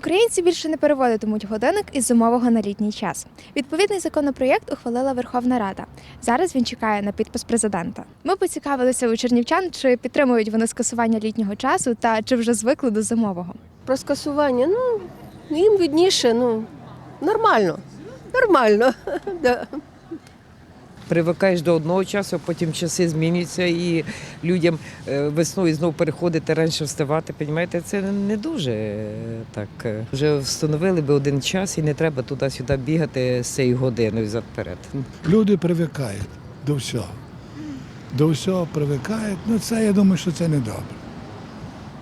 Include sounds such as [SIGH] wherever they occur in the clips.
Українці більше не переводитимуть годинник із зимового на літній час. Відповідний законопроєкт ухвалила Верховна Рада. Зараз він чекає на підпис президента. Ми поцікавилися у чернівчан, чи підтримують вони скасування літнього часу та чи вже звикли до зимового. Про скасування, ну, їм видніше, ну, нормально. Нормально. [LAUGHS] Да. Привикаєш до одного часу, а потім часи змінюються, і людям е, весною знову переходити раніше вставати. Понімаєте, це не дуже е, так. е. Вже встановили би один час і не треба туди-сюди бігати з цією годиною взад-перед. Люди привикають до всього. До всього привикають. Ну це я думаю, що це не добре.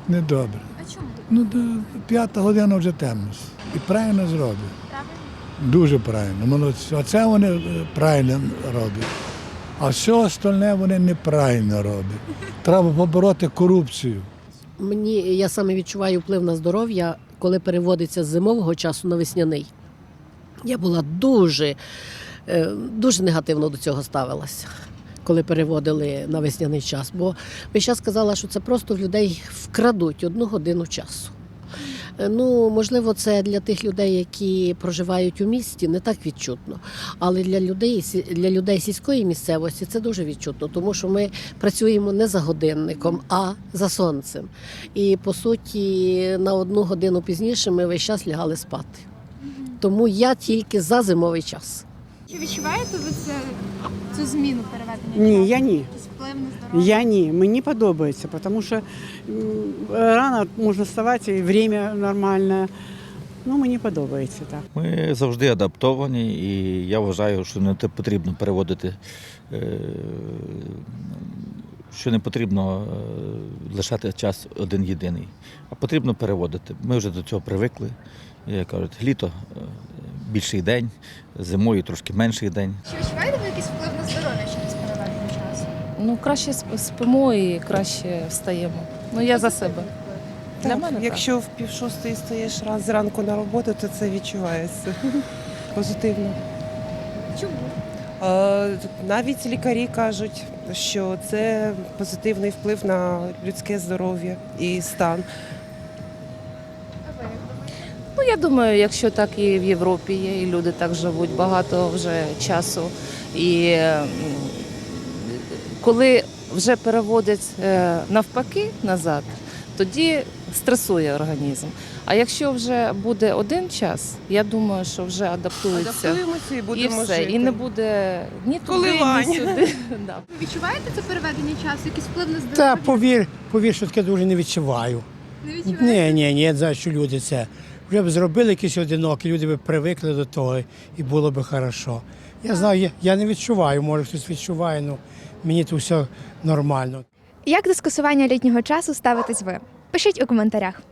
Не добре. А чому Ну, п'ята година вже темно. І правильно зроблять. Дуже правильно. Оце вони е, правильно роблять. А все остальне вони неправильно роблять. Треба побороти корупцію. Мені я саме відчуваю вплив на здоров'я, коли переводиться з зимового часу на весняний. Я була дуже, е, дуже негативно до цього ставилася, коли переводили на весняний час. Бо весь час сказала, що це просто в людей вкрадуть одну годину часу. Е, Ну, можливо, це для тих людей, які проживають у місті, не так відчутно. Але для людей, для людей сільської місцевості це дуже відчутно, тому що ми працюємо не за годинником, а за сонцем. І по суті, на одну годину пізніше ми весь час лягали спати. Тому я тільки за зимовий час. Чи відчуваєте ви це, цю зміну переведення? Ні, я ні. Якийсь вплив на здоров'я? Я ні, мені подобається, тому що м, рано можна вставати, і время нормальне. Ну, мені подобається так. Ми завжди адаптовані, і я вважаю, що не те потрібно переводити, е, що не потрібно е, лишати час один єдиний, а потрібно переводити. Ми вже до цього привикли. Як кажуть, літо е, більший день, зимою трошки менший день. Чи відчуваєте ви якийсь вплив на здоров'я через переведення часу? Ну, краще спимо і краще встаємо. Ну, я за себе. Для Так, мене так. Якщо в пів шостої стоїш раз зранку на роботу, то це відчувається [LAUGHS] позитивно. Чому? Е, Навіть лікарі кажуть, що це позитивний вплив на людське здоров'я і стан. Ну, я думаю, якщо так і в Європі є, і люди так живуть багато вже часу. І коли вже переводять е, навпаки назад, тоді стресує організм. А якщо вже буде один час, я думаю, що вже адаптується. Адаптуємося і І будемо все, жити. і не буде ні туди, ні сюди. [LAUGHS] Да. Ви відчуваєте це переведення часу, якийсь вплив на здоров'я? Та повір, повір, що таке дуже не відчуваю. Не відчуваєте? Ні, ні, ні, я знаю, що люди це вже б зробили якісь одинокі, люди б привикли до того і було б хорошо. Я знаю, я, я не відчуваю, може хтось відчуває, але мені тут все нормально. Як до скасування літнього часу ставитесь ви? Пишіть у коментарях.